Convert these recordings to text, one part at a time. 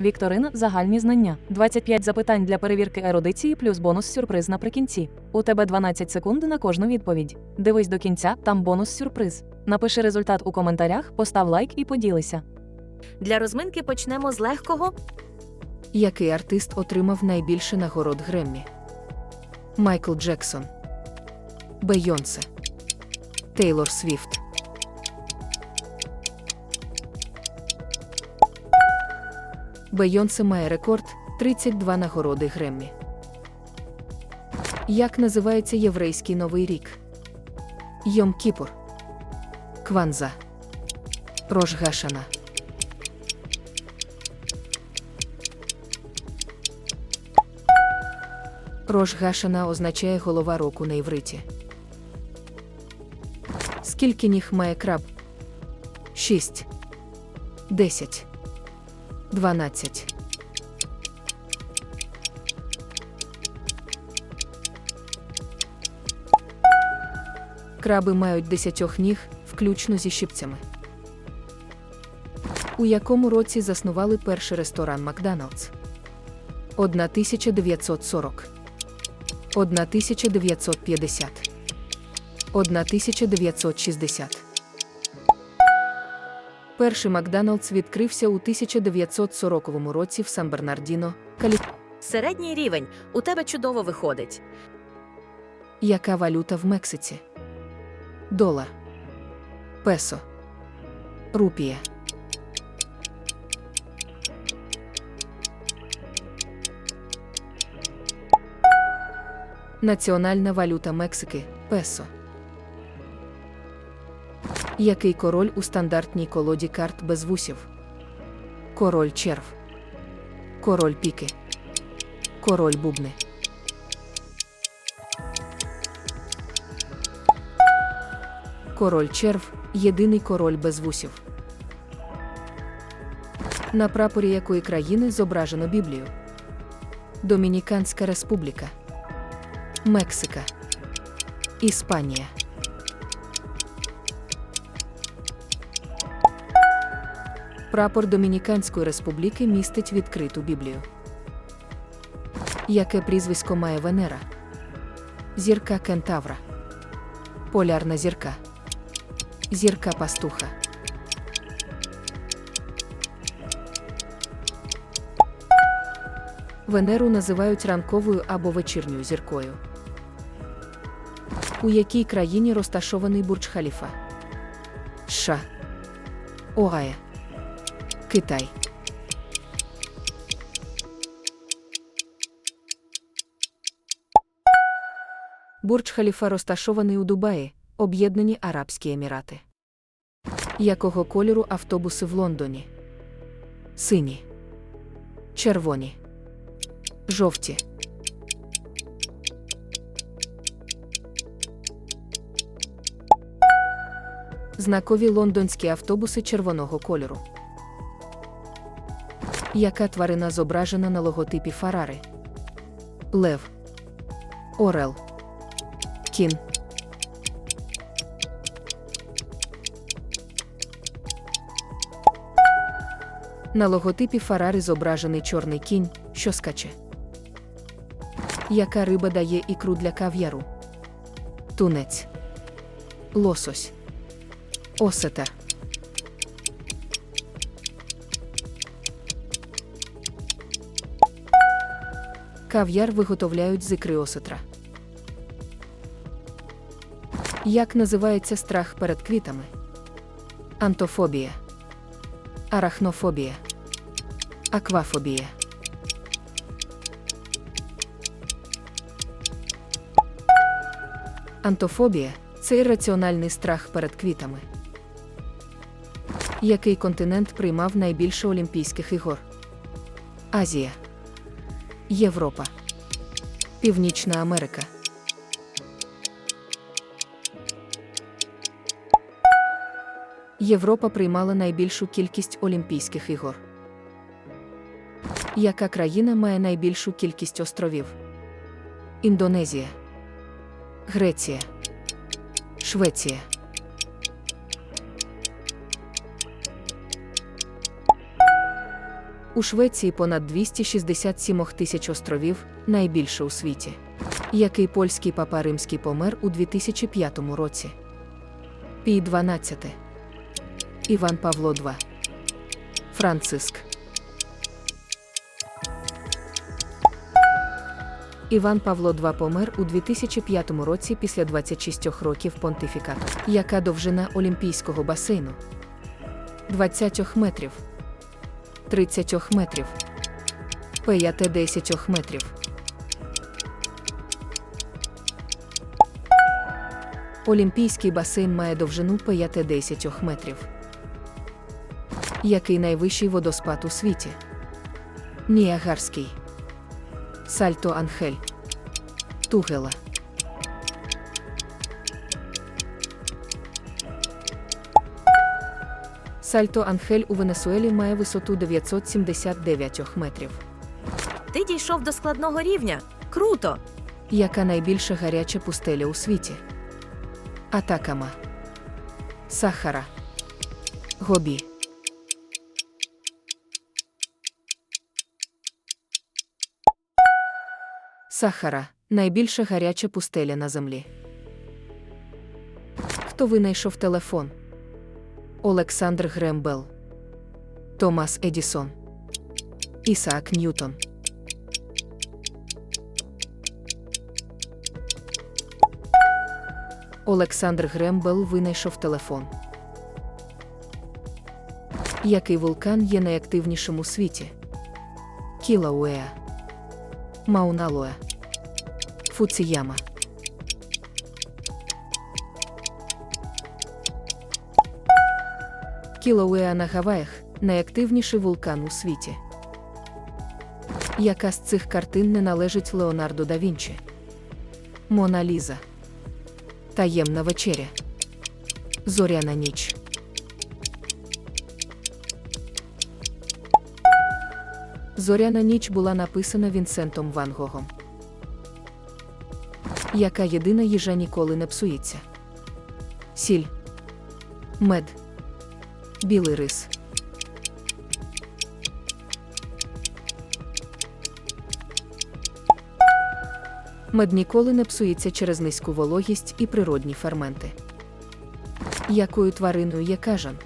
Вікторина загальні знання. 25 запитань для перевірки ерудиції плюс бонус сюрприз наприкінці. У тебе 12 секунд на кожну відповідь. Дивись до кінця, там бонус сюрприз. Напиши результат у коментарях, постав лайк і поділися. Для розминки почнемо з легкого. Який артист отримав найбільше нагород Греммі? Майкл Джексон, Бейонсе, Тейлор Свіфт. Бейонсе має рекорд 32 нагороди Греммі. Як називається єврейський новий рік? Йом Кіпур, Кванза, Рош Гашана. Рош Гашана означає голова року на івриті. Скільки ніг має краб? Шість. Десять. Дванадцять. Краби мають десятьох ніг, включно зі щипцями. У якому році заснували перший ресторан Макдоналдс? 1940 1950 1960 Перший Макдоналдс відкрився у 1940 році в Сан-Бернардіно, Каліфорнія. Середній рівень. У тебе чудово виходить. Яка валюта в Мексиці? Долар. Песо. Рупія. Національна валюта Мексики песо. Який король у стандартній колоді карт без вусів? Король черв. Король піки. Король бубни. Король черв єдиний король без вусів. На прапорі якої країни зображено Біблію? Домініканська республіка. Мексика. Іспанія. Прапор Домініканської республіки містить відкриту Біблію. Яке прізвисько має Венера? Зірка Кентавра. Полярна зірка. Зірка пастуха. Венеру називають ранковою або вечірньою зіркою. У якій країні розташований Бурдж Халіфа? США. Огайо. Китай. Бурдж Халіфа розташований у Дубаї, Об'єднані Арабські Емірати. Якого кольору автобуси в Лондоні? Сині. Червоні. Жовті. Знакові лондонські автобуси червоного кольору. Яка тварина зображена на логотипі Фарари? Лев. Орел. Кін. На логотипі Фарари зображений чорний кінь, що скаче. Яка риба дає ікру для кав'яру? Тунець. Лосось. Осета. Кав'яр виготовляють з ікри осетра. Як називається страх перед квітами? Антофобія. Арахнофобія. Аквафобія. Антофобія це ірраціональний страх перед квітами. Який континент приймав найбільше Олімпійських ігор? Азія. Європа. Північна Америка. Європа приймала найбільшу кількість Олімпійських ігор. Яка країна має найбільшу кількість островів? Індонезія, Греція, Швеція. У Швеції понад 267 тисяч островів, найбільше у світі. Який польський папа римський помер у 2005 році? Пій 12. Іван Павло II. Франциск. Іван Павло II помер у 2005 році після 26 років понтифікату. Яка довжина Олімпійського басейну? 20 метрів. 30 метрів. 5 метрів. Олімпійський басейн має довжину 5 метрів. Який найвищий водоспад у світі? Ніагарський. Сальто Анхель. Тугела. Сальто Анхель у Венесуелі має висоту 979 метрів. Ти дійшов до складного рівня. Круто! Яка найбільша гаряча пустеля у світі? Атакама. Сахара. Гобі. Сахара найбільша гаряча пустеля на землі. Хто винайшов телефон? Олександр Грембел. Томас Едісон. Ісаак Ньютон. Олександр Грембел винайшов телефон. Який вулкан є найактивнішим у світі? Кілауеа. Мауналоа. Фуціяма. Кілауеа на Гаваях найактивніший вулкан у світі. Яка з цих картин не належить Леонардо да Вінчі? Мона Ліза. Таємна вечеря. Зоряна ніч. Зоряна ніч була написана Вінсентом Ван Гогом. Яка єдина їжа ніколи не псується? Сіль. Мед. Білий рис. Мед ніколи не псується через низьку вологість і природні ферменти. Якою твариною є кажан?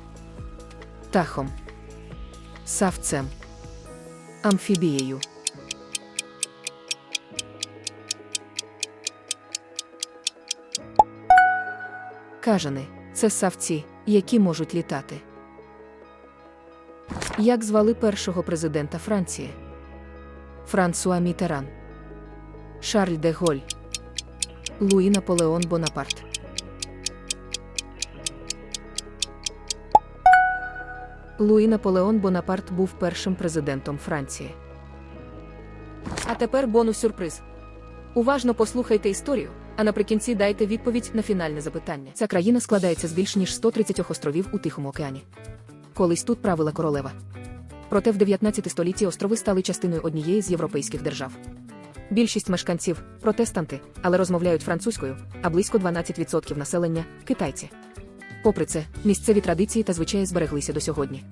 Тахом. Савцем. Амфібією. Кажани це савці, які можуть літати. Як звали першого президента Франції? Франсуа Мітеран. Шарль де Голь. Луї Наполеон Бонапарт. Луї Наполеон Бонапарт був першим президентом Франції. А тепер бонус-сюрприз. Уважно послухайте історію, а наприкінці дайте відповідь на фінальне запитання. Ця країна складається з більш ніж 130 островів у Тихому океані. Колись тут правила королева. Проте в 19 столітті острови стали частиною однієї з європейських держав. Більшість мешканців протестанти, але розмовляють французькою, а близько 12% населення китайці. Попри це, місцеві традиції та звичаї збереглися до сьогодні.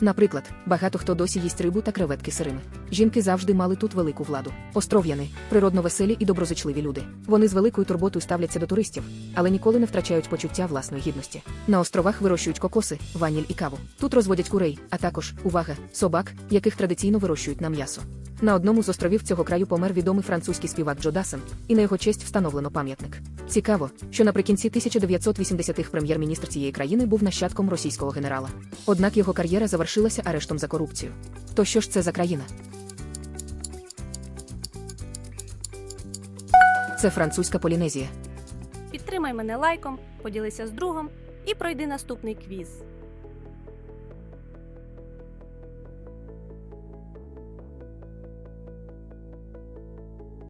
Наприклад, багато хто досі їсть рибу та креветки сирими. Жінки завжди мали тут велику владу. Остров'яни природно веселі і доброзичливі люди. Вони з великою турботою ставляться до туристів, але ніколи не втрачають почуття власної гідності. На островах вирощують кокоси, ваніль і каву. Тут розводять курей, а також увага, собак, яких традиційно вирощують на м'ясо. На одному з островів цього краю помер відомий французький співак Джо Дассен, і на його честь встановлено пам'ятник. Цікаво, що наприкінці 1980-х прем'єр-міністр цієї країни був нащадком російського генерала. Однак його кар'єра завершилася арештом за корупцію. То що ж це за країна? Це французька Полінезія. Підтримай мене лайком, поділися з другом і пройди наступний квіз.